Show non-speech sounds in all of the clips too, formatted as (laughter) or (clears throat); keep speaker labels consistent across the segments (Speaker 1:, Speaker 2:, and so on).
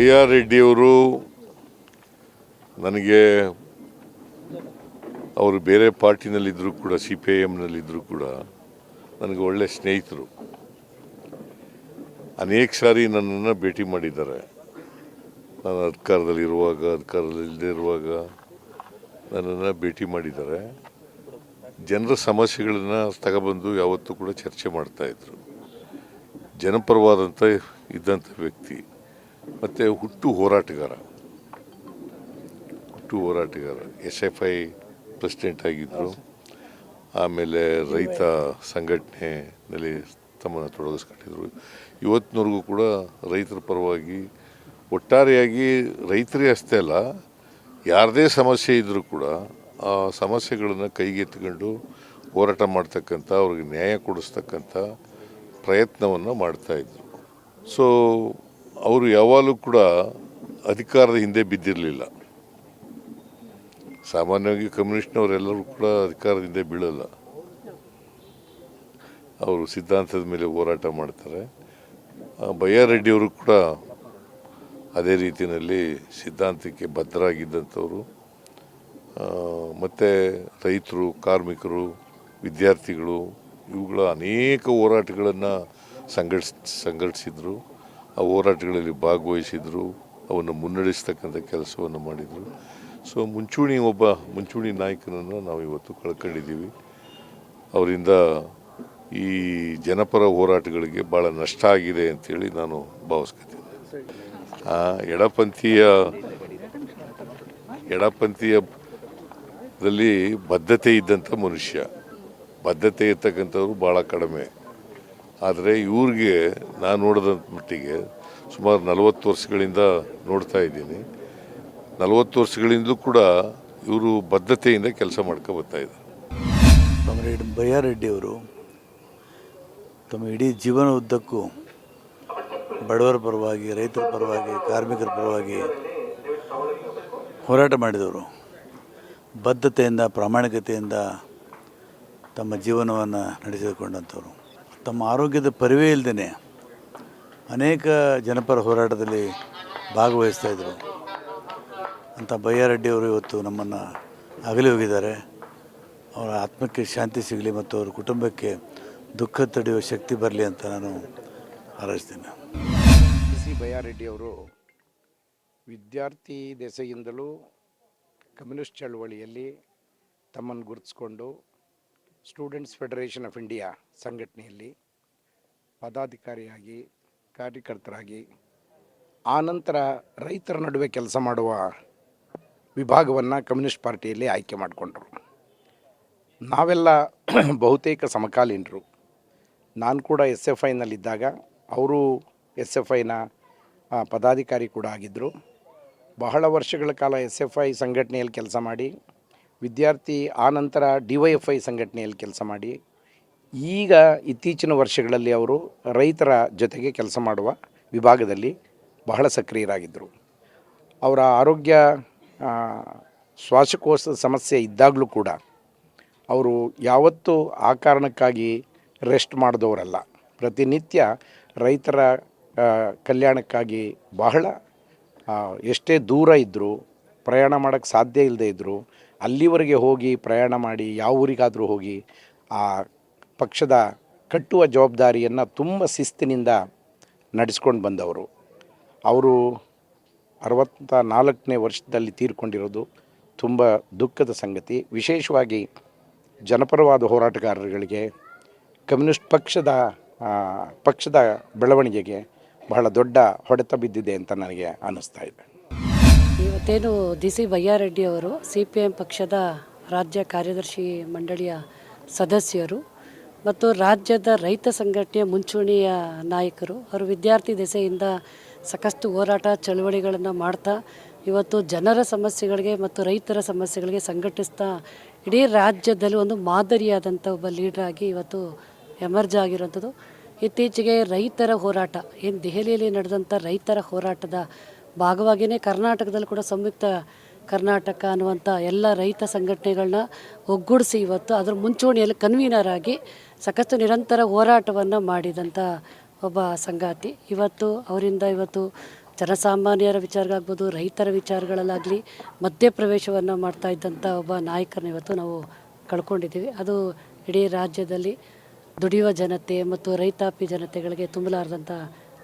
Speaker 1: ಬೈಯಾರೆಡ್ಡಿಯವರು ನನಗೆ ಅವರು ಬೇರೆ ಪಾರ್ಟಿನಲ್ಲಿದ್ದರೂ ಕೂಡ, ಸಿ ಪಿ ಐ ಎಮ್ನಲ್ಲಿದ್ದರೂ ಕೂಡ ನನಗೆ ಒಳ್ಳೆ ಸ್ನೇಹಿತರು. ಅನೇಕ ಸಾರಿ ನನ್ನನ್ನು ಭೇಟಿ ಮಾಡಿದ್ದಾರೆ. ನಾನು ಅಧಿಕಾರದಲ್ಲಿರುವಾಗ ಅಧಿಕಾರದಲ್ಲಿಲ್ಲದೆ ಇರುವಾಗ ನನ್ನನ್ನು ಭೇಟಿ ಮಾಡಿದ್ದಾರೆ. ಜನರ ಸಮಸ್ಯೆಗಳನ್ನು ತಗೊಬಂದು ಯಾವತ್ತೂ ಕೂಡ ಚರ್ಚೆ ಮಾಡ್ತಾಯಿದ್ರು ಜನಪರವಾದಂಥ ಇದ್ದಂಥ ವ್ಯಕ್ತಿ. ಮತ್ತು ಹುಟ್ಟು ಹೋರಾಟಗಾರ. ಹುಟ್ಟು ಹೋರಾಟಗಾರ ಎಸ್ ಎಫ್ ಐ ಪ್ರೆಸಿಡೆಂಟ್ ಆಗಿದ್ದರು ಆಮೇಲೆ ರೈತ ಸಂಘಟನೆಯಲ್ಲಿ ತಮ್ಮನ್ನು ತೊಡಗಿಸ್ಕೊಂಡಿದ್ರು. ಇವತ್ತಿನವರೆಗೂ ಕೂಡ ರೈತರ ಪರವಾಗಿ ಒಟ್ಟಾರೆಯಾಗಿ ರೈತರೇ ಅಷ್ಟೇ ಅಲ್ಲ, ಯಾರದೇ ಸಮಸ್ಯೆ ಇದ್ದರೂ ಕೂಡ ಆ ಸಮಸ್ಯೆಗಳನ್ನು ಕೈಗೆತ್ತಿಕೊಂಡು ಹೋರಾಟ ಮಾಡ್ತಕ್ಕಂಥ, ಅವ್ರಿಗೆ ನ್ಯಾಯ ಕೊಡಿಸ್ತಕ್ಕಂಥ ಪ್ರಯತ್ನವನ್ನು ಮಾಡ್ತಾಯಿದ್ರು ಸೊ ಅವರು ಯಾವಾಗಲೂ ಕೂಡ ಅಧಿಕಾರದ ಹಿಂದೆ ಬಿದ್ದಿರಲಿಲ್ಲ. ಸಾಮಾನ್ಯವಾಗಿ ಕಮ್ಯುನಿಸ್ಟ್ನವರೆಲ್ಲರೂ ಕೂಡ ಅಧಿಕಾರದ ಹಿಂದೆ ಬೀಳಲ್ಲ. ಅವರು ಸಿದ್ಧಾಂತದ ಮೇಲೆ ಹೋರಾಟ ಮಾಡ್ತಾರೆ. ಬಯ್ಯಾರೆಡ್ಡಿಯವರು ಕೂಡ ಅದೇ ರೀತಿಯಲ್ಲಿ ಸಿದ್ಧಾಂತಕ್ಕೆ ಭದ್ರಾಗಿದ್ದಂಥವರು ಮತ್ತು ರೈತರು, ಕಾರ್ಮಿಕರು, ವಿದ್ಯಾರ್ಥಿಗಳು, ಇವುಗಳ ಅನೇಕ ಹೋರಾಟಗಳನ್ನು ಸಂಘಟಿಸ್, ಸಂಘಟಿಸಿದರು. ಆ ಹೋರಾಟಗಳಲ್ಲಿ ಭಾಗವಹಿಸಿದರು, ಅವನ್ನು ಮುನ್ನಡೆಸ್ತಕ್ಕಂಥ ಕೆಲಸವನ್ನು ಮಾಡಿದರು. ಸೊ ಮುಂಚೂಣಿ ಒಬ್ಬ, ಮುಂಚೂಣಿ ನಾಯಕನನ್ನು ನಾವು ಇವತ್ತು ಕಳ್ಕೊಂಡಿದ್ದೀವಿ. ಅವರಿಂದ ಈ ಜನಪರ ಹೋರಾಟಗಳಿಗೆ ಭಾಳ ನಷ್ಟ ಆಗಿದೆ ಅಂತೇಳಿ ನಾನು ಭಾವಿಸ್ಕೊತೀನಿ. ಎಡಪಂಥೀಯ ಎಡಪಂಥೀಯದಲ್ಲಿ ಬದ್ಧತೆ ಇದ್ದಂಥ ಮನುಷ್ಯ. ಬದ್ಧತೆ ಇರ್ತಕ್ಕಂಥವ್ರು ಭಾಳ ಕಡಿಮೆ. ಆದರೆ ಇವ್ರಿಗೆ ನಾನು ನೋಡಿದ ಮಟ್ಟಿಗೆ ಸುಮಾರು ನಲವತ್ತು ವರ್ಷಗಳಿಂದ ನೋಡ್ತಾ ಇದ್ದೀನಿ. ನಲವತ್ತು ವರ್ಷಗಳಿಂದಲೂ ಕೂಡ ಇವರು ಬದ್ಧತೆಯಿಂದ ಕೆಲಸ ಮಾಡ್ಕೊ ಬರ್ತಾ ಇದ್ದಾರೆ.
Speaker 2: ಕಾಮ್ರೇಡ್ ಬಯ್ಯಾರೆಡ್ಡಿಯವರು ತಮ್ಮ ಇಡೀ ಜೀವನ ಉದ್ದಕ್ಕೂ ಬಡವರ ಪರವಾಗಿ, ರೈತರ ಪರವಾಗಿ, ಕಾರ್ಮಿಕರ ಪರವಾಗಿ ಹೋರಾಟ ಮಾಡಿದವರು. ಬದ್ಧತೆಯಿಂದ, ಪ್ರಾಮಾಣಿಕತೆಯಿಂದ ತಮ್ಮ ಜೀವನವನ್ನು ನಡೆಸಿಕೊಂಡಂಥವ್ರು. ತಮ್ಮ ಆರೋಗ್ಯದ ಪರಿವೇ ಇಲ್ಲದೇ ಅನೇಕ ಜನಪರ ಹೋರಾಟದಲ್ಲಿ ಭಾಗವಹಿಸ್ತಾ ಇದ್ದರು ಅಂತ ಬಯ್ಯಾರೆಡ್ಡಿಯವರು ಇವತ್ತು ನಮ್ಮನ್ನು ಅಗಲಿ ಹೋಗಿದ್ದಾರೆ. ಅವರ ಆತ್ಮಕ್ಕೆ ಶಾಂತಿ ಸಿಗಲಿ ಮತ್ತು ಅವರ ಕುಟುಂಬಕ್ಕೆ ದುಃಖ ತಡೆಯುವ ಶಕ್ತಿ ಬರಲಿ ಅಂತ ನಾನು ಹಾರೈಸ್ತೇನೆ
Speaker 3: ಸಿ ಬಯ್ಯಾರೆಡ್ಡಿ ಅವರು ವಿದ್ಯಾರ್ಥಿ ದೆಸೆಯಿಂದಲೂ ಕಮ್ಯುನಿಸ್ಟ್ ಚಳವಳಿಯಲ್ಲಿ ತಮ್ಮನ್ನು ಗುರುತಿಸ್ಕೊಂಡು ಸ್ಟೂಡೆಂಟ್ಸ್ ಫೆಡರೇಷನ್ ಆಫ್ ಇಂಡಿಯಾ ಸಂಘಟನೆಯಲ್ಲಿ ಪದಾಧಿಕಾರಿಯಾಗಿ, ಕಾರ್ಯಕರ್ತರಾಗಿ ಆನಂತರ ರೈತರ ನಡುವೆ ಕೆಲಸ ಮಾಡುವ ವಿಭಾಗವನ್ನು ಕಮ್ಯುನಿಸ್ಟ್ ಪಾರ್ಟಿಯಲ್ಲಿ ಆಯ್ಕೆ ಮಾಡಿಕೊಂಡ್ರು. ನಾವೆಲ್ಲ (clears throat) ಬಹುತೇಕ ಸಮಕಾಲೀನರು. ನಾನು ಕೂಡ ಎಸ್ ಎಫ್ ಐನಲ್ಲಿದ್ದಾಗ ಅವರು ಎಸ್ ಎಫ್ ಐನ ಪದಾಧಿಕಾರಿ ಕೂಡ ಆಗಿದ್ದರು ಬಹಳ ವರ್ಷಗಳ ಕಾಲ ಎಸ್ ಎಫ್ ಐ ಸಂಘಟನೆಯಲ್ಲಿ ಕೆಲಸ ಮಾಡಿ ವಿದ್ಯಾರ್ಥಿ ಆನಂತರ ಡಿ ವೈ ಎಫ್ ಐ ಸಂಘಟನೆಯಲ್ಲಿ ಕೆಲಸ ಮಾಡಿ, ಈಗ ಇತ್ತೀಚಿನ ವರ್ಷಗಳಲ್ಲಿ ಅವರು ರೈತರ ಜೊತೆಗೆ ಕೆಲಸ ಮಾಡುವ ವಿಭಾಗದಲ್ಲಿ ಬಹಳ ಸಕ್ರಿಯರಾಗಿದ್ದರು. ಅವರ ಆರೋಗ್ಯ ಶ್ವಾಸಕೋಶದ ಸಮಸ್ಯೆ ಇದ್ದಾಗಲೂ ಕೂಡ ಅವರು ಯಾವತ್ತೂ ಆ ಕಾರಣಕ್ಕಾಗಿ ರೆಸ್ಟ್ ಮಾಡಿದವರಲ್ಲ. ಪ್ರತಿನಿತ್ಯ ರೈತರ ಕಲ್ಯಾಣಕ್ಕಾಗಿ ಬಹಳ ಎಷ್ಟೇ ದೂರ ಇದ್ದರೂ ಪ್ರಯಾಣ ಮಾಡೋಕ್ಕೆ ಸಾಧ್ಯ ಇಲ್ಲದೆ ಇದ್ದರೂ ಅಲ್ಲಿವರೆಗೆ ಹೋಗಿ ಪ್ರಯಾಣ ಮಾಡಿ ಯಾವ ಊರಿಗಾದರೂ ಹೋಗಿ ಆ ಪಕ್ಷದ ಕಟ್ಟುವ ಜವಾಬ್ದಾರಿಯನ್ನು ತುಂಬ ಶಿಸ್ತಿನಿಂದ ನಡೆಸ್ಕೊಂಡು ಬಂದವರು. ಅವರು ಅರವತ್ತ ನಾಲ್ಕನೇ ವರ್ಷದಲ್ಲಿ ತೀರ್ಕೊಂಡಿರೋದು ತುಂಬ ದುಃಖದ ಸಂಗತಿ. ವಿಶೇಷವಾಗಿ ಜನಪರವಾದ ಹೋರಾಟಗಾರರುಗಳಿಗೆ, ಕಮ್ಯುನಿಸ್ಟ್ ಪಕ್ಷದ ಪಕ್ಷದ ಬೆಳವಣಿಗೆಗೆ ಬಹಳ ದೊಡ್ಡ ಹೊಡೆತ ಬಿದ್ದಿದೆ ಅಂತ ನನಗೆ ಅನ್ನಿಸ್ತಾ ಇದೆ.
Speaker 4: ಇವತ್ತೇನು ಡಿ ಸಿ ಬಯ್ಯಾರೆಡ್ಡಿ ಅವರು ಸಿ ಪಿ ಎಂ ಪಕ್ಷದ ರಾಜ್ಯ ಕಾರ್ಯದರ್ಶಿ ಮಂಡಳಿಯ ಸದಸ್ಯರು ಮತ್ತು ರಾಜ್ಯದ ರೈತ ಸಂಘಟನೆಯ ಮುಂಚೂಣಿಯ ನಾಯಕರು. ಅವರು ವಿದ್ಯಾರ್ಥಿ ದೆಸೆಯಿಂದ ಸಾಕಷ್ಟು ಹೋರಾಟ ಚಳುವಳಿಗಳನ್ನು ಮಾಡ್ತಾ, ಇವತ್ತು ಜನರ ಸಮಸ್ಯೆಗಳಿಗೆ ಮತ್ತು ರೈತರ ಸಮಸ್ಯೆಗಳಿಗೆ ಸಂಘಟಿಸ್ತಾ, ಇಡೀ ರಾಜ್ಯದಲ್ಲಿ ಒಂದು ಮಾದರಿಯಾದಂಥ ಒಬ್ಬ ಲೀಡ್ರಾಗಿ ಇವತ್ತು ಎಮರ್ಜ್ ಆಗಿರೋಂಥದ್ದು ಇತ್ತೀಚೆಗೆ ರೈತರ ಹೋರಾಟ, ಏನು ದೆಹಲಿಯಲ್ಲಿ ನಡೆದಂಥ ರೈತರ ಹೋರಾಟದ ಭಾಗವಾಗಿಯೇ ಕರ್ನಾಟಕದಲ್ಲಿ ಕೂಡ ಸಂಯುಕ್ತ ಕರ್ನಾಟಕ ಅನ್ನುವಂಥ ಎಲ್ಲ ರೈತ ಸಂಘಟನೆಗಳನ್ನ ಒಗ್ಗೂಡಿಸಿ ಇವತ್ತು ಅದರ ಮುಂಚೂಣಿಯಲ್ಲಿ ಕನ್ವೀನರ್ ಆಗಿ ಸಾಕಷ್ಟು ನಿರಂತರ ಹೋರಾಟವನ್ನು ಮಾಡಿದಂಥ ಒಬ್ಬ ಸಂಗಾತಿ. ಇವತ್ತು ಅವರಿಂದ ಇವತ್ತು ಜನಸಾಮಾನ್ಯರ ವಿಚಾರಗಳಾಗ್ಬೋದು, ರೈತರ ವಿಚಾರಗಳಲ್ಲಾಗಲಿ ಮಧ್ಯಪ್ರವೇಶವನ್ನು ಮಾಡ್ತಾ ಇದ್ದಂಥ ಒಬ್ಬ ನಾಯಕರನ್ನ ಇವತ್ತು ನಾವು ಕಳ್ಕೊಂಡಿದ್ದೀವಿ. ಅದು ಇಡೀ ರಾಜ್ಯದಲ್ಲಿ ದುಡಿಯುವ ಜನತೆ ಮತ್ತು ರೈತಾಪಿ ಜನತೆಗಳಿಗೆ ತುಂಬಲಾರದಂಥ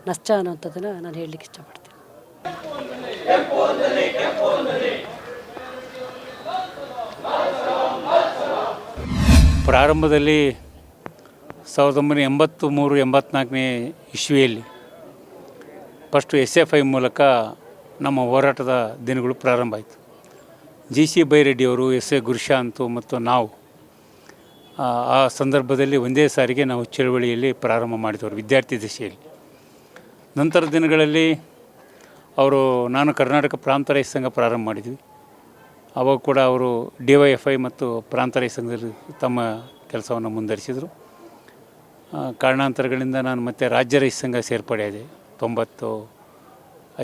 Speaker 4: ನಷ್ಟ ಅನ್ನೋಂಥದ್ದನ್ನು ನಾನು ಹೇಳಲಿಕ್ಕೆ ಇಷ್ಟಪಡ್ತೀನಿ.
Speaker 5: ಪ್ರಾರಂಭದಲ್ಲಿ ಸಾವಿರದ ಒಂಬೈನೂರ ಎಂಬತ್ತು ಮೂರು ಎಂಬತ್ನಾಲ್ಕನೇ ಇಸ್ವಿಯಲ್ಲಿ ಫಸ್ಟು ಎಸ್ ಎಫ್ ಐ ಮೂಲಕ ನಮ್ಮ ಹೋರಾಟದ ದಿನಗಳು ಪ್ರಾರಂಭ ಆಯಿತು. ಜಿ ಸಿ ಬೈರೆಡ್ಡಿಯವರು ಎಸ್ ಎ ಗುರುಶಾಂತು ಮತ್ತು ನಾವು, ಆ ಸಂದರ್ಭದಲ್ಲಿ ಒಂದೇ ಸಾರಿಗೆ ನಾವು ಚಳವಳಿಯಲ್ಲಿ ಪ್ರಾರಂಭ ಮಾಡಿದವರು ವಿದ್ಯಾರ್ಥಿ ದಶೆಯಲ್ಲಿ. ನಂತರ ದಿನಗಳಲ್ಲಿ ಅವರು, ನಾನು ಕರ್ನಾಟಕ ಪ್ರಾಂತ ರೈತ ಸಂಘ ಪ್ರಾರಂಭ ಮಾಡಿದ್ವಿ. ಅವಾಗ ಕೂಡ ಅವರು ಡಿ ವೈ ಎಫ್ ಐ ಮತ್ತು ಪ್ರಾಂತ ರೈತ ಸಂಘದಲ್ಲಿ ತಮ್ಮ ಕೆಲಸವನ್ನು ಮುಂದುವರಿಸಿದರು. ಕಾರಣಾಂತರಗಳಿಂದ ನಾನು ಮತ್ತೆ ರಾಜ್ಯ ರೈತ ಸಂಘ ಸೇರ್ಪಡೆಯಾದೆ ತೊಂಬತ್ತು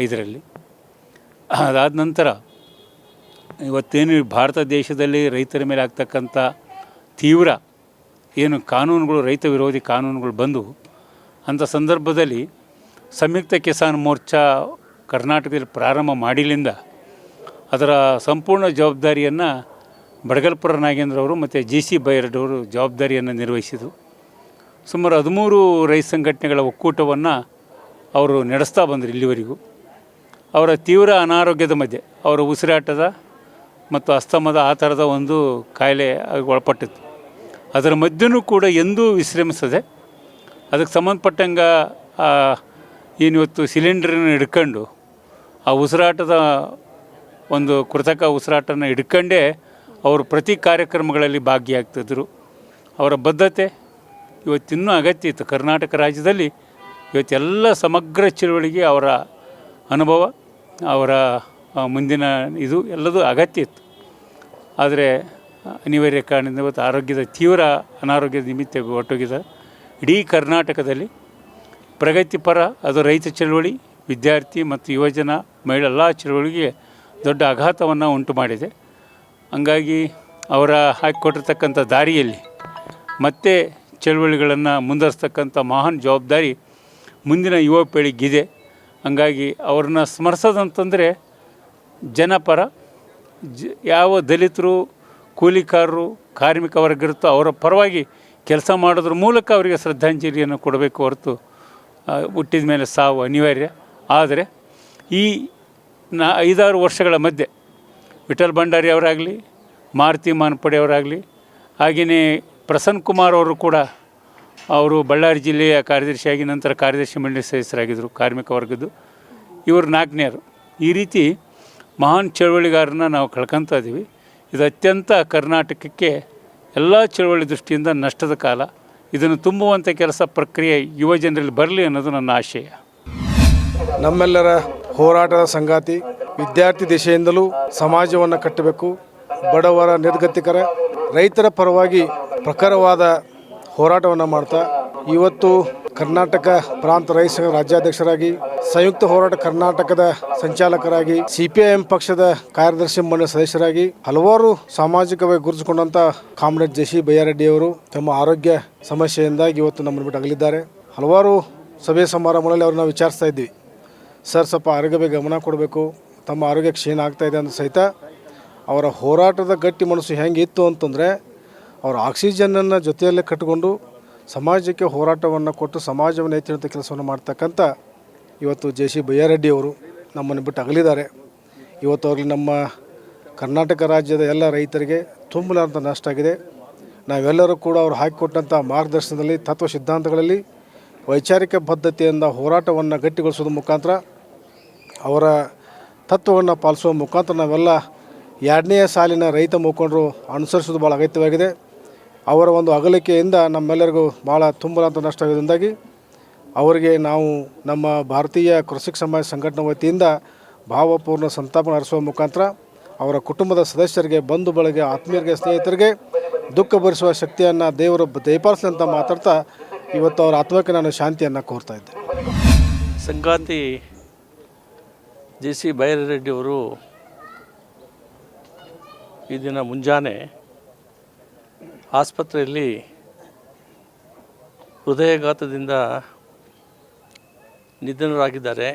Speaker 5: ಐದರಲ್ಲಿ ಅದಾದ ನಂತರ ಇವತ್ತೇನು ಭಾರತ ದೇಶದಲ್ಲಿ ರೈತರ ಮೇಲೆ ಆಗ್ತಕ್ಕಂಥ ತೀವ್ರ ಏನು ಕಾನೂನುಗಳು, ರೈತ ವಿರೋಧಿ ಕಾನೂನುಗಳು ಬಂದವು ಅಂಥ ಸಂದರ್ಭದಲ್ಲಿ ಸಂಯುಕ್ತ ಕಿಸಾನ್ ಮೋರ್ಚಾ ಕರ್ನಾಟಕದಲ್ಲಿ ಪ್ರಾರಂಭ ಮಾಡಿಲಿಂದ ಅದರ ಸಂಪೂರ್ಣ ಜವಾಬ್ದಾರಿಯನ್ನು ಬಡಗಲ್ಪುರ ನಾಗೇಂದ್ರ ಅವರು ಮತ್ತು ಜಿ ಸಿ ಬೈರಡ್ ಅವರು ಜವಾಬ್ದಾರಿಯನ್ನು ನಿರ್ವಹಿಸಿದರು. ಸುಮಾರು ಹದಿಮೂರು ರೈತ ಸಂಘಟನೆಗಳ ಒಕ್ಕೂಟವನ್ನು ಅವರು ನಡೆಸ್ತಾ ಬಂದರು ಇಲ್ಲಿವರೆಗೂ. ಅವರ ತೀವ್ರ ಅನಾರೋಗ್ಯದ ಮಧ್ಯೆ, ಅವರ ಉಸಿರಾಟದ ಮತ್ತು ಅಸ್ತಮದ ಆ ಥರದ ಒಂದು ಕಾಯಿಲೆ ಒಳಪಟ್ಟಿತ್ತು. ಅದರ ಮಧ್ಯನೂ ಕೂಡ ಎಂದೂ ವಿಶ್ರಮಿಸದೆ ಅದಕ್ಕೆ ಸಂಬಂಧಪಟ್ಟಂಗೆ ಏನಿವತ್ತು ಸಿಲಿಂಡ್ರನ್ನು ಹಿಡ್ಕೊಂಡು ಆ ಉಸಿರಾಟದ ಒಂದು ಕೃತಕ ಉಸಿರಾಟನ ಹಿಡ್ಕಂಡೇ ಅವರು ಪ್ರತಿ ಕಾರ್ಯಕ್ರಮಗಳಲ್ಲಿ ಭಾಗಿಯಾಗ್ತಿದ್ರು. ಅವರ ಬದ್ಧತೆ ಇವತ್ತಿನ್ನೂ ಅಗತ್ಯ ಇತ್ತು. ಕರ್ನಾಟಕ ರಾಜ್ಯದಲ್ಲಿ ಇವತ್ತೆಲ್ಲ ಸಮಗ್ರ ಚಳುವಳಿಗೆ ಅವರ ಅನುಭವ, ಅವರ ಮುಂದಿನ ಇದು ಎಲ್ಲದೂ ಅಗತ್ಯ ಇತ್ತು. ಆದರೆ ಅನಿವಾರ್ಯ ಕಾರಣದಿಂದ ಇವತ್ತು ಆರೋಗ್ಯದ ತೀವ್ರ ಅನಾರೋಗ್ಯದ ನಿಮಿತ್ತ ಒಟ್ಟೋಗಿದ್ದಾರೆ ಇಡೀ ಕರ್ನಾಟಕದಲ್ಲಿ ಪ್ರಗತಿಪರ, ಅದು ರೈತ ಚಳವಳಿ ವಿದ್ಯಾರ್ಥಿ ಮತ್ತು ಯುವಜನ ಮಹಿಳೆ ಎಲ್ಲ ಚಳುವಳಿಗೆ ದೊಡ್ಡ ಆಘಾತವನ್ನು ಉಂಟು ಮಾಡಿದೆ. ಹಂಗಾಗಿ ಅವರ ಹಾಕಿಕೊಟ್ಟಿರ್ತಕ್ಕಂಥ ದಾರಿಯಲ್ಲಿ ಮತ್ತೆ ಚಳುವಳಿಗಳನ್ನು ಮುಂದುವರಿಸ್ತಕ್ಕಂಥ ಮಹಾನ್ ಜವಾಬ್ದಾರಿ ಮುಂದಿನ ಯುವ ಪೀಳಿಗೆಗಿದೆ. ಹಂಗಾಗಿ ಅವ್ರನ್ನ ಸ್ಮರಿಸೋದಂತಂದರೆ ಜನಪರ, ಜ, ಯಾವ ದಲಿತರು, ಕೂಲಿಕಾರರು, ಕಾರ್ಮಿಕ ವರ್ಗ ಇರುತ್ತೋ ಅವರ ಪರವಾಗಿ ಕೆಲಸ ಮಾಡೋದ್ರ ಮೂಲಕ ಅವರಿಗೆ ಶ್ರದ್ಧಾಂಜಲಿಯನ್ನು ಕೊಡಬೇಕು ಹೊರತು ಹುಟ್ಟಿದ ಮೇಲೆ ಸಾವು ಅನಿವಾರ್ಯ. ಆದರೆ ಈ ನಾ ಐದಾರು ವರ್ಷಗಳ ಮಧ್ಯೆ ವಿಠಲ್ ಭಂಡಾರಿ ಅವರಾಗಲಿ, ಮಾರುತಿ ಮಾನ್ಪಡೆ ಅವರಾಗಲಿ, ಹಾಗೆಯೇ ಪ್ರಸನ್ನ ಕುಮಾರ್ ಅವರು ಕೂಡ ಅವರು ಬಳ್ಳಾರಿ ಜಿಲ್ಲೆಯ ಕಾರ್ಯದರ್ಶಿಯಾಗಿ ನಂತರ ಕಾರ್ಯದರ್ಶಿ ಮಂಡಳಿ ಸದಸ್ಯರಾಗಿದ್ದರು, ಕಾರ್ಮಿಕ ವರ್ಗದ್ದು. ಇವರು ನಾಲ್ಕನೇರು ಈ ರೀತಿ ಮಹಾನ್ ಚಳವಳಿಗಾರನ ನಾವು ಕಳ್ಕೊತಾ ಇದ್ದೀವಿ. ಇದು ಅತ್ಯಂತ ಕರ್ನಾಟಕಕ್ಕೆ ಎಲ್ಲ ಚಳವಳಿ ದೃಷ್ಟಿಯಿಂದ ನಷ್ಟದ ಕಾಲ. ಇದನ್ನು ತುಂಬುವಂಥ ಕೆಲಸ ಪ್ರಕ್ರಿಯೆ ಯುವ ಜನರಲ್ಲಿ ಬರಲಿ ಅನ್ನೋದು ನನ್ನ ಆಶಯ.
Speaker 6: ನಮ್ಮೆಲ್ಲರ ಹೋರಾಟದ ಸಂಗಾತಿ ವಿದ್ಯಾರ್ಥಿ ದಿಶೆಯಿಂದಲೂ ಸಮಾಜವನ್ನು ಕಟ್ಟಬೇಕು. ಬಡವರ ನಿರ್ಗತಿಕರ, ರೈತರ ಪರವಾಗಿ ಪ್ರಖರವಾದ ಹೋರಾಟವನ್ನು ಮಾಡ್ತಾ, ಇವತ್ತು ಕರ್ನಾಟಕ ಪ್ರಾಂತ ರೈತ ರಾಜ್ಯಾಧ್ಯಕ್ಷರಾಗಿ, ಸಂಯುಕ್ತ ಹೋರಾಟ ಕರ್ನಾಟಕದ ಸಂಚಾಲಕರಾಗಿ, ಸಿಪಿಐಎಂ ಪಕ್ಷದ ಕಾರ್ಯದರ್ಶಿ ಮಂಡಳಿ ಸದಸ್ಯರಾಗಿ, ಹಲವಾರು ಸಾಮಾಜಿಕವಾಗಿ ಗುರುತಿಸಿಕೊಂಡಂತ ಕಾಮ್ರೇಡ್ ಬಯ್ಯಾರೆಡ್ಡಿ ಅವರು ತಮ್ಮ ಆರೋಗ್ಯ ಸಮಸ್ಯೆಯಿಂದಾಗಿ ಇವತ್ತು ನಮ್ಮನ್ನು ಬಿಟ್ಟು ಅಗಲಿದ್ದಾರೆ. ಹಲವಾರು ಸಭೆ ಸಮಾರಂಭಗಳಲ್ಲಿ ಅವ್ರನ್ನ ವಿಚಾರಿಸ್ತಾ ಇದ್ವಿ ಸರ್, ಸ್ವಲ್ಪ ಆರೋಗ್ಯ ಗಮನ ಕೊಡಬೇಕು. ತಮ್ಮ ಆರೋಗ್ಯ ಕ್ಷೀಣ ಇದೆ ಅಂತ ಸಹಿತ ಅವರ ಹೋರಾಟದ ಗಟ್ಟಿ ಮನಸ್ಸು ಹೆಂಗಿತ್ತು ಅಂತಂದರೆ ಅವರ ಆಕ್ಸಿಜನ್ನನ್ನು ಜೊತೆಯಲ್ಲೇ ಕಟ್ಟಿಕೊಂಡು ಸಮಾಜಕ್ಕೆ ಹೋರಾಟವನ್ನು ಕೊಟ್ಟು ಸಮಾಜವನ್ನು ಎತ್ತಿಡುವಂಥ ಕೆಲಸವನ್ನು ಮಾಡ್ತಕ್ಕಂಥ ಇವತ್ತು ಜೆ ಸಿ ಬಯ್ಯಾರೆಡ್ಡಿ ಅವರು ನಮ್ಮನ್ನು ಬಿಟ್ಟು ಅಗಲಿದ್ದಾರೆ. ಇವತ್ತು ಅವ್ರಲ್ಲಿ ನಮ್ಮ ಕರ್ನಾಟಕ ರಾಜ್ಯದ ಎಲ್ಲ ರೈತರಿಗೆ ತುಂಬಲಾರಂಥ ನಷ್ಟ ಆಗಿದೆ. ನಾವೆಲ್ಲರೂ ಕೂಡ ಅವರು ಹಾಕಿಕೊಟ್ಟಂಥ ಮಾರ್ಗದರ್ಶನದಲ್ಲಿ, ತತ್ವ ಸಿದ್ಧಾಂತಗಳಲ್ಲಿ, ವೈಚಾರಿಕ ಬದ್ಧತೆಯಿಂದ ಹೋರಾಟವನ್ನು ಗಟ್ಟಿಗೊಳಿಸೋದ್ರ ಮುಖಾಂತರ ಅವರ ತತ್ವವನ್ನು ಪಾಲಿಸುವ ಮುಖಾಂತರ ನಾವೆಲ್ಲ ಎರಡನೇ ಸಾಲಿನ ರೈತ ಮುಖಂಡರು ಅನುಸರಿಸೋದು ಭಾಳ ಅಗತ್ಯವಾಗಿದೆ. ಅವರ ಒಂದು ಅಗಲಿಕೆಯಿಂದ ನಮ್ಮೆಲ್ಲರಿಗೂ ಭಾಳ ತುಂಬಲಾಂತ ನಷ್ಟವಾಗಿದ್ದರಿಂದಾಗಿ ಅವರಿಗೆ ನಾವು ನಮ್ಮ ಭಾರತೀಯ ಕೃಷಿಕ ಸಮಾಜ ಸಂಘಟನೆ ವತಿಯಿಂದ ಭಾವಪೂರ್ಣ ಸಂತಾಪನ ಹರಿಸುವ ಮುಖಾಂತರ ಅವರ ಕುಟುಂಬದ ಸದಸ್ಯರಿಗೆ ಬಂಧು ಬಳಗೆ ಆತ್ಮೀಯರಿಗೆ, ಸ್ನೇಹಿತರಿಗೆ ದುಃಖ ಭರಿಸುವ ಶಕ್ತಿಯನ್ನು ದೇವರು ದಯಪಾಲಿಸಲಿ ಅಂತ ಮಾತಾಡ್ತಾ ಇವತ್ತು ಅವರ ಆತ್ಮಕ್ಕೆ ನಾನು ಶಾಂತಿಯನ್ನು ಕೋರ್ತಾ ಇದ್ದೆ
Speaker 7: ಸಂಗಾತಿ ಜೆ ಸಿ ಬೈರರೆಡ್ಡಿಯವರು ಈ ದಿನ ಮುಂಜಾನೆ ಆಸ್ಪತ್ರೆಯಲ್ಲಿ ಹೃದಯಘಾತದಿಂದ ನಿಧನರಾಗಿದ್ದಾರೆ.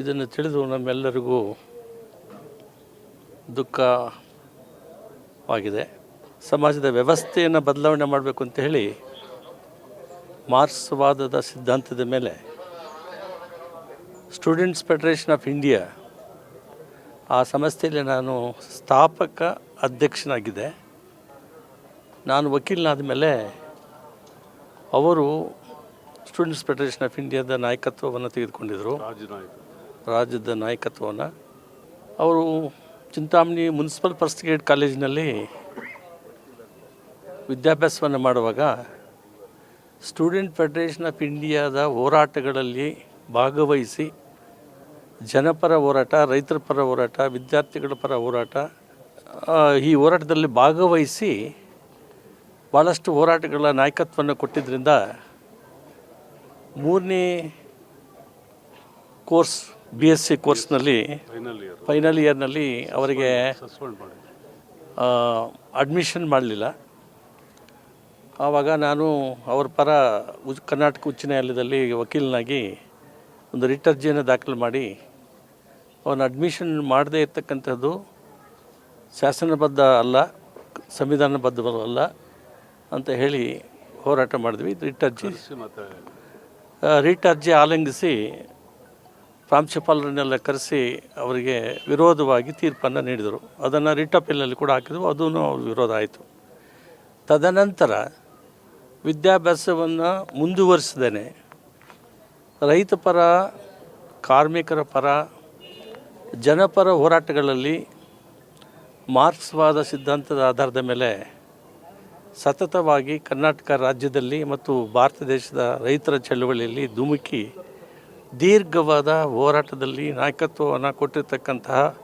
Speaker 7: ಇದನ್ನು ತಿಳಿದು ನಮ್ಮೆಲ್ಲರಿಗೂ ದುಃಖವಾಗಿದೆ ಸಮಾಜದ ವ್ಯವಸ್ಥೆಯನ್ನು ಬದಲಾವಣೆ ಮಾಡಬೇಕು ಅಂತ ಹೇಳಿ ಮಾರ್ಕ್ಸ್ವಾದದ ಸಿದ್ಧಾಂತದ ಮೇಲೆ ಸ್ಟೂಡೆಂಟ್ಸ್ ಫೆಡರೇಷನ್ ಆಫ್ ಇಂಡಿಯಾ ಆ ಸಂಸ್ಥೆಯಲ್ಲಿ ನಾನು ಸ್ಥಾಪಕ ಅಧ್ಯಕ್ಷನಾಗಿದ್ದೆ. ನಾನು ವಕೀಲನಾದ ಮೇಲೆ ಅವರು ಸ್ಟೂಡೆಂಟ್ಸ್ ಫೆಡರೇಷನ್ ಆಫ್ ಇಂಡಿಯಾದ ನಾಯಕತ್ವವನ್ನು ತೆಗೆದುಕೊಂಡಿದ್ದರು ರಾಜ್ಯದ ನಾಯಕತ್ವವನ್ನು. ಅವರು ಚಿಂತಾಮಣಿ ಮುನ್ಸಿಪಲ್ ಫಸ್ಟ್ ಗ್ರೇಡ್ ಕಾಲೇಜಿನಲ್ಲಿ ವಿದ್ಯಾಭ್ಯಾಸವನ್ನು ಮಾಡುವಾಗ ಸ್ಟೂಡೆಂಟ್ ಫೆಡರೇಷನ್ ಆಫ್ ಇಂಡಿಯಾದ ಹೋರಾಟಗಳಲ್ಲಿ ಭಾಗವಹಿಸಿ ಜನಪರ ಹೋರಾಟ ರೈತರ ಪರ ಹೋರಾಟ ವಿದ್ಯಾರ್ಥಿಗಳ ಪರ ಹೋರಾಟ ಈ ಹೋರಾಟದಲ್ಲಿ ಭಾಗವಹಿಸಿ ಭಾಳಷ್ಟು ಹೋರಾಟಗಳ ನಾಯಕತ್ವವನ್ನು ಕೊಟ್ಟಿದ್ದರಿಂದ ಮೂರನೇ ಕೋರ್ಸ್ ಬಿ ಎಸ್ ಸಿ ಕೋರ್ಸ್ನಲ್ಲಿ ಫೈನಲ್ ಇಯರ್ನಲ್ಲಿ ಅವರಿಗೆ ಅಡ್ಮಿಷನ್ ಮಾಡಲಿಲ್ಲ. ಆವಾಗ ನಾನು ಅವ್ರ ಪರ ಕರ್ನಾಟಕ ಉಚ್ಚ ನ್ಯಾಯಾಲಯದಲ್ಲಿ ವಕೀಲನಾಗಿ ಒಂದು ರಿಟ್ ಅರ್ಜಿಯನ್ನು ದಾಖಲು ಮಾಡಿ ಅವನ ಅಡ್ಮಿಷನ್ ಮಾಡದೇ ಇರ್ತಕ್ಕಂಥದ್ದು ಶಾಸನಬದ್ಧ ಅಲ್ಲ ಸಂವಿಧಾನಬದ್ಧ ಅಲ್ಲ ಅಂತ ಹೇಳಿ ಹೋರಾಟ ಮಾಡಿದ್ವಿ. ರಿಟ್ ಅರ್ಜಿ ರಿಟ್ ಅರ್ಜಿ ಆಲಂಘಿಸಿ ಪ್ರಾಂಶುಪಾಲರನ್ನೆಲ್ಲ ಕರೆಸಿ ಅವರಿಗೆ ವಿರೋಧವಾಗಿ ತೀರ್ಪನ್ನು ನೀಡಿದರು. ಅದನ್ನು ರಿಟ್ ಅಪೀಲಲ್ಲಿ ಕೂಡ ಹಾಕಿದ್ವು. ಅದೂ ಅವ್ರ ವಿರೋಧ ಆಯಿತು. ತದನಂತರ ವಿದ್ಯಾಭ್ಯಾಸವನ್ನು ಮುಂದುವರಿಸದೇನೆ ರೈತ ಪರ, ಕಾರ್ಮಿಕರ ಪರ, ಜನಪರ ಹೋರಾಟಗಳಲ್ಲಿ ಮಾರ್ಕ್ಸ್ವಾದ ಸಿದ್ಧಾಂತದ ಆಧಾರದ ಮೇಲೆ ಸತತವಾಗಿ ಕರ್ನಾಟಕ ರಾಜ್ಯದಲ್ಲಿ ಮತ್ತು ಭಾರತ ದೇಶದ ರೈತರ ಚಳುವಳಿಯಲ್ಲಿ ಧುಮುಕಿ ದೀರ್ಘವಾದ ಹೋರಾಟದಲ್ಲಿ ನಾಯಕತ್ವವನ್ನು ಕೊಟ್ಟಿರ್ತಕ್ಕಂತಹ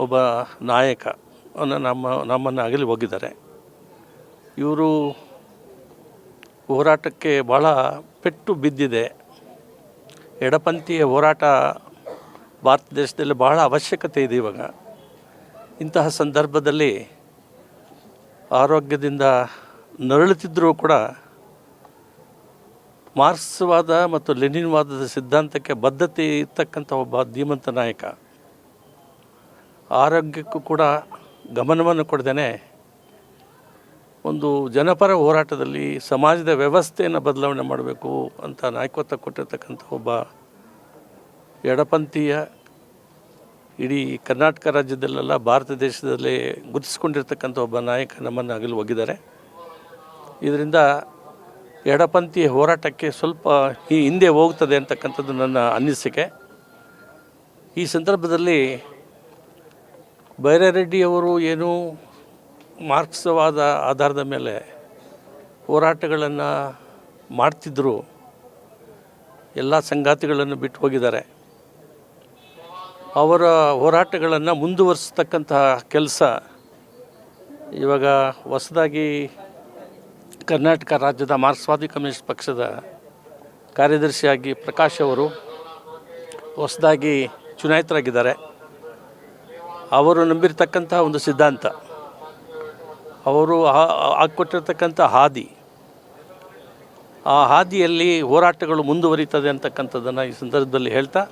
Speaker 7: ಒಬ್ಬ ನಾಯಕ. ನಮ್ಮ, ನಮ್ಮನ್ನು ಅಗಲಿ ಹೋಗಿದ್ದಾರೆ. ಇವರು ಹೋರಾಟಕ್ಕೆ ಭಾಳ ಪೆಟ್ಟು ಬಿದ್ದಿದೆ. ಎಡಪಂಥೀಯ ಹೋರಾಟ ಭಾರತ ದೇಶದಲ್ಲಿ ಬಹಳ ಅವಶ್ಯಕತೆ ಇದೆ ಇವಾಗ. ಇಂತಹ ಸಂದರ್ಭದಲ್ಲಿ ಆರೋಗ್ಯದಿಂದ ನರಳುತ್ತಿದ್ದರೂ ಕೂಡ ಮಾರ್ಕ್ಸ್ವಾದ ಮತ್ತು ಲೆನಿನ್ವಾದದ ಸಿದ್ಧಾಂತಕ್ಕೆ ಬದ್ಧತೆ ಇರ್ತಕ್ಕಂಥ ಒಬ್ಬ ಧೀಮಂತ ನಾಯಕ. ಆರೋಗ್ಯಕ್ಕೂ ಕೂಡ ಗಮನವನ್ನು ಕೊಡದೇನೆ ಒಂದು ಜನಪರ ಹೋರಾಟದಲ್ಲಿ ಸಮಾಜದ ವ್ಯವಸ್ಥೆಯನ್ನು ಬದಲಾವಣೆ ಮಾಡಬೇಕು ಅಂತ ನಾಯಕತ್ವ ಕೊಟ್ಟಿರ್ತಕ್ಕಂಥ ಒಬ್ಬ ಎಡಪಂಥೀಯ ಇಡೀ ಕರ್ನಾಟಕ ರಾಜ್ಯದಲ್ಲೆಲ್ಲ ಭಾರತ ದೇಶದಲ್ಲೇ ಗುರುತಿಸ್ಕೊಂಡಿರ್ತಕ್ಕಂಥ ಒಬ್ಬ ನಾಯಕ ನಮ್ಮನ್ನು ಅಗಲು ಹೋಗಿದ್ದಾರೆ ಇದರಿಂದ ಎಡಪಂಥೀಯ ಹೋರಾಟಕ್ಕೆ ಸ್ವಲ್ಪ ಈ ಹಿಂದೆ ಹೋಗ್ತದೆ ಅಂತಕ್ಕಂಥದ್ದು ನನ್ನ ಅನಿಸಿಕೆ. ಈ ಸಂದರ್ಭದಲ್ಲಿ ಬೈರಾರೆಡ್ಡಿಯವರು ಏನು ಮಾರ್ಕ್ಸವಾದ ಆಧಾರದ ಮೇಲೆ ಹೋರಾಟಗಳನ್ನು ಮಾಡ್ತಿದ್ದರು ಎಲ್ಲ ಸಂಗಾತಿಗಳನ್ನು ಬಿಟ್ಟು ಹೋಗಿದ್ದಾರೆ. ಅವರ ಹೋರಾಟಗಳನ್ನು ಮುಂದುವರಿಸ್ತಕ್ಕಂತಹ ಕೆಲಸ ಇವಾಗ ಹೊಸದಾಗಿ ಕರ್ನಾಟಕ ರಾಜ್ಯದ ಮಾರ್ಕ್ಸ್ವಾದಿ ಕಮ್ಯುನಿಸ್ಟ್ ಪಕ್ಷದ ಕಾರ್ಯದರ್ಶಿಯಾಗಿ ಪ್ರಕಾಶ್ ಅವರು ಹೊಸದಾಗಿ ಚುನಾಯಿತರಾಗಿದ್ದಾರೆ. ಅವರು ನಂಬಿರತಕ್ಕಂತಹ ಒಂದು ಸಿದ್ಧಾಂತ. ಅವರು ಹಾಕ್ಕೊಟ್ಟಿರ್ತಕ್ಕಂಥ ಹಾದಿ, ಆ ಹಾದಿಯಲ್ಲಿ ಹೋರಾಟಗಳು ಮುಂದುವರಿತದೆ ಅಂತಕ್ಕಂಥದ್ದನ್ನು ಈ ಸಂದರ್ಭದಲ್ಲಿ ಹೇಳ್ತಾ,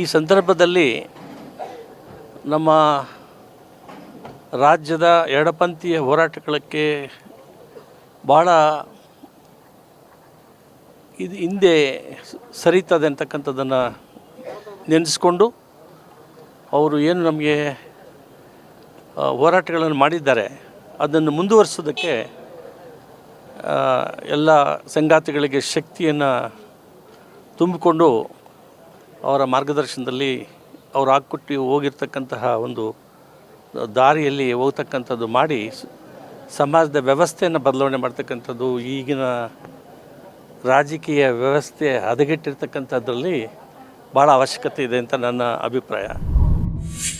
Speaker 7: ಈ ಸಂದರ್ಭದಲ್ಲಿ ನಮ್ಮ ರಾಜ್ಯದ ಎಡಪಂಥೀಯ ಹೋರಾಟಗಳಕ್ಕೆ ಭಾಳ ಇದು ಹಿಂದೆ ಸರಿತದೆ ಅಂತಕ್ಕಂಥದ್ದನ್ನು ನೆನೆಸ್ಕೊಂಡು, ಅವರು ಏನು ನಮಗೆ ಹೋರಾಟಗಳನ್ನು ಮಾಡಿದ್ದಾರೆ. ಅದನ್ನು ಮುಂದುವರಿಸೋದಕ್ಕೆ ಎಲ್ಲ ಸಂಗಾತಿಗಳಿಗೆ ಶಕ್ತಿಯನ್ನು ತುಂಬಿಕೊಂಡು ಅವರ ಮಾರ್ಗದರ್ಶನದಲ್ಲಿ ಅವರು ಹಾಕ್ಕೊಟ್ಟು ಹೋಗಿರ್ತಕ್ಕಂತಹ ಒಂದು ದಾರಿಯಲ್ಲಿ ಹೋಗ್ತಕ್ಕಂಥದ್ದು ಮಾಡಿ, ಸಮಾಜದ ವ್ಯವಸ್ಥೆಯನ್ನು ಬದಲಾವಣೆ ಮಾಡ್ತಕ್ಕಂಥದ್ದು, ಈಗಿನ ರಾಜಕೀಯ ವ್ಯವಸ್ಥೆ ಹದಗೆಟ್ಟಿರ್ತಕ್ಕಂಥದ್ರಲ್ಲಿ ಭಾಳ ಅವಶ್ಯಕತೆ ಇದೆ ಅಂತ ನನ್ನ ಅಭಿಪ್ರಾಯ.